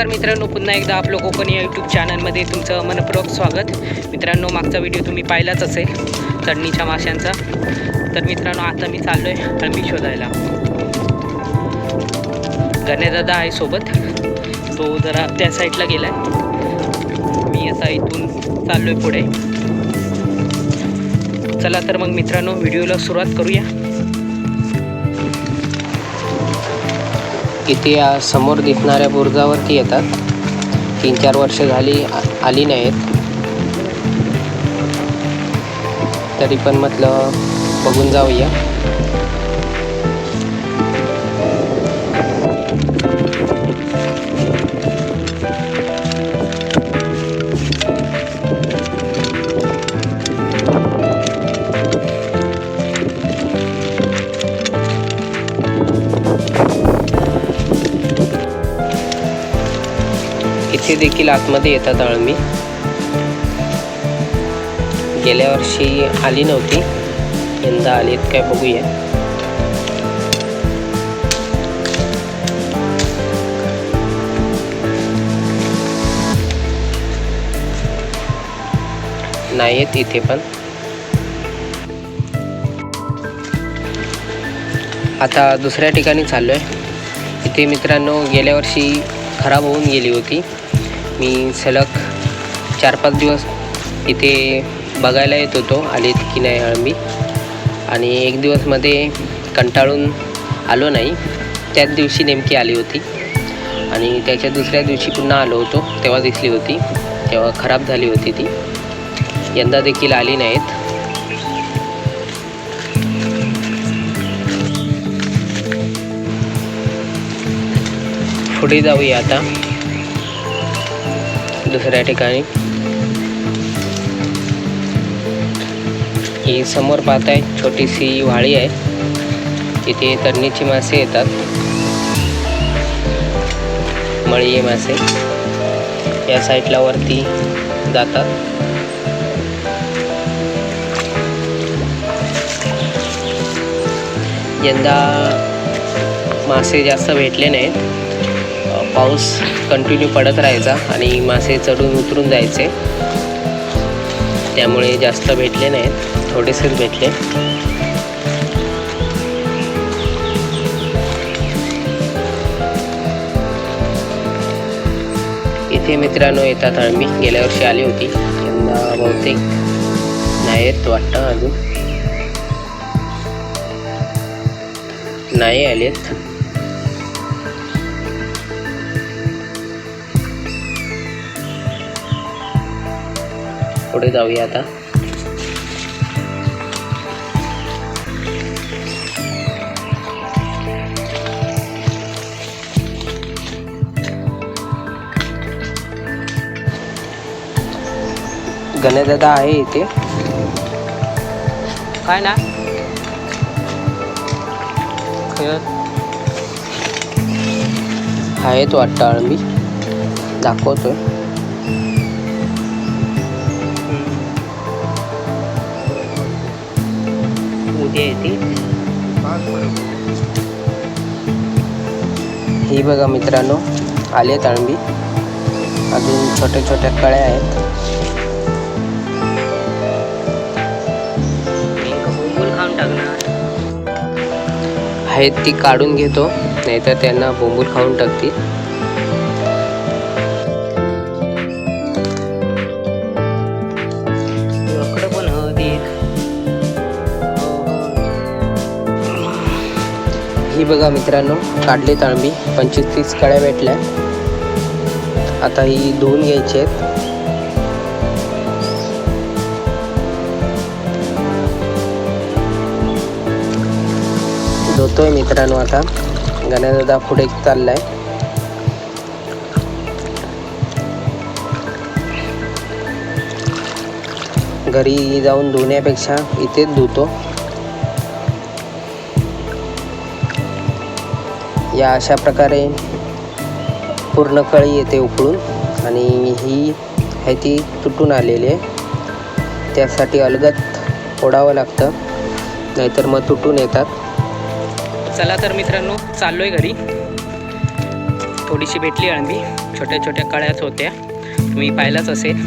नमस्कार मित्रांनो पुन्हा एकदा आपलं कोकण या यूट्यूब चॅनलमध्ये तुमचं मनपूर्वक स्वागत. मित्रांनो मागचा व्हिडिओ तुम्ही पाहिलाच असेल चढणीच्या माशांचा तर मित्रांनो आता मी चाललो आहे अळमी शोधायला. गणेशदादा आहे सोबत. तो जरा त्या साईडला गेला आहे मी असा इथून चाललो आहे पुढे. चला तर मग मित्रांनो व्हिडिओला सुरुवात करूया. इथे या समोर दिसणाऱ्या बुरुजावरती येतात. तीन चार वर्ष झाली आली नाहीत. तरी पण म्हटलं बघून जाऊया. इथे देखील आतमध्ये येतात अळमी गेल्या वर्षी आली नव्हती. यंदा आलीत काय बघूया. नाही आहेत इथे पण. आता दुसऱ्या ठिकाणी चाललो आहे इथे मित्रांनो गेल्या वर्षी खराब होऊन गेली होती. मी सलग चार पाच दिवस इथे बघायला येत होतो. आलीत की नाही अळंबी आणि एक दिवसमध्ये कंटाळून आलो नाही. त्याच दिवशी नेमकी आली होती. आणि त्याच्या दुसऱ्या दिवशी पुन्हा आलो होतो. तेव्हा दिसली होती. तेव्हा खराब झाली होती ती. यंदा देखील आली नाहीत. पुढे जाऊया आता. दुसऱ्या ठिकाणी. ही समोर पाहताय छोटीशी वाळी आहे. तिथे तरणीची मासे येतात. मळीये मासे. या साईडला वरती जातात. यंदा मासे जास्त भेटले नाहीत. पाऊस कंटिन्यू पडत राहायचा आणि मासे चढून उतरून जायचे. त्यामुळे जास्त भेटले नाहीत थोडेसेच भेटले. इथे मित्रांनो येतात आम्ही. गेल्या वर्षी आली होती. यंदा बहुतेक नाही येत वाटतं अजून. नाही आलेत. पुढे जाऊया आता. गणेशदादा आहे इथे. काय ना? आहेत वाटतं अळंबी दाखवतोय. कोणती आहे ती ही बघा मित्रांनो आले तांबी. अजून छोट्या छोट्या कळ्या आहेत. आहेत ती काढून घेतो नाहीतर त्यांना बोंबूल खाऊन टाकतील. ही बघा मित्रांनो काढले तळंबी पंचवीस तीस कळ्या भेटल्या. आता ही धुवून घ्यायची आहेत. धुतोय मित्रांनो आता. गण्यादादा पुढे चाललाय. घरी जाऊन धुण्यापेक्षा इथेच धुतो. या अशा प्रकारे पूर्ण कळी येते उकळून. आणि ही आहे ती तुटून आलेली आहे. त्यासाठी अलगत ओढावं लागतं. नाहीतर मग तुटून येतात. चला तर मित्रांनो चाललो आहे घरी. थोडीशी भेटली अळंबी छोट्या छोट्या कळ्याच होत्या. तुम्ही पाहिलाच असेल.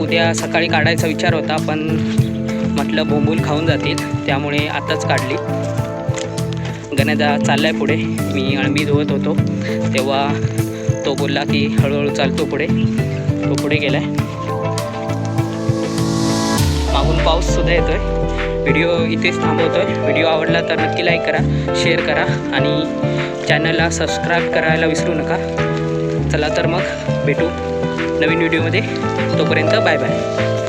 उद्या सकाळी काढायचा विचार होता पण म्हटलं बोंबूल खाऊन जातील. त्यामुळे आताच काढली. गण्याचा चालला आहे पुढे. मी अळमी धुवत होतो. तेव्हा तो बोलला की हळूहळू चालतो पुढे. तो पुढे गेलाय. मागून पाऊससुद्धा येतोय. व्हिडिओ इथेच थांबवतोय. व्हिडिओ आवडला तर नक्की लाईक करा शेअर करा आणि चॅनलला सबस्क्राईब करायला विसरू नका. चला तर मग भेटू नवीन व्हिडिओमध्ये तोपर्यंत बाय बाय